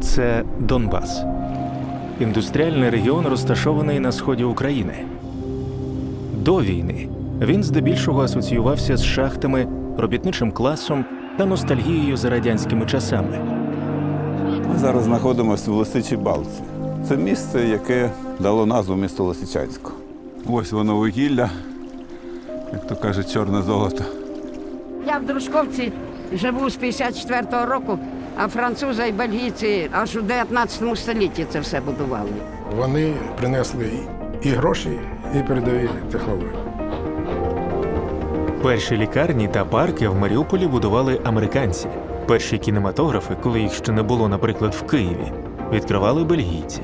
це Донбас. Індустріальний регіон розташований на сході України. До війни він здебільшого асоціювався з шахтами, робітничим класом та ностальгією за радянськими часами. Ми зараз знаходимося в Лисичій Балці. Це місце, яке дало назву місту Лисичанську. Ось воно вугілля, як то кажуть, чорне золото. Я в Дружковці живу з 54-го року, а французи і бельгійці аж у 19 столітті це все будували. Вони принесли і гроші, і передові технології. Перші лікарні та парки в Маріуполі будували американці. Перші кінематографи, коли їх ще не було, наприклад, в Києві, відкривали бельгійці.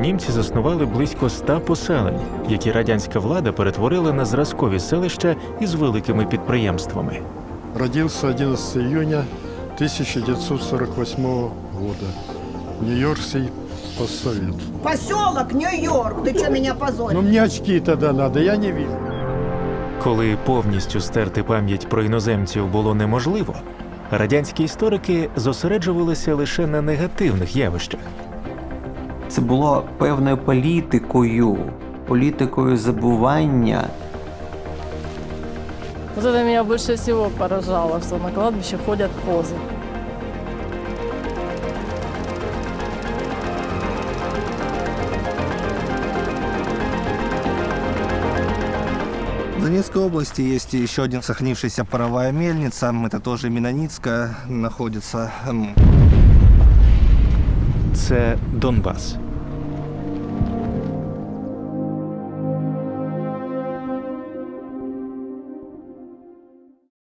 Німці заснували близько ста поселень, які радянська влада перетворила на зразкові селища із великими підприємствами. Родился 11 июня 1948 года. Нью-Йоркский постсовет. Поселок Нью-Йорк. Ты что меня позоришь? Ну, мне очки тогда надо, я не вижу. Коли повністю стерти пам'ять про іноземців було неможливо, радянські історики зосереджувалися лише на негативних явищах. Це було певною політикою, політикою забування. Вот это меня больше всего поражало, что на кладбище ходят позы. В Донецкой области есть еще один сохранившаяся паровая мельница. Это тоже Меноницкая находится. М, Це Донбас.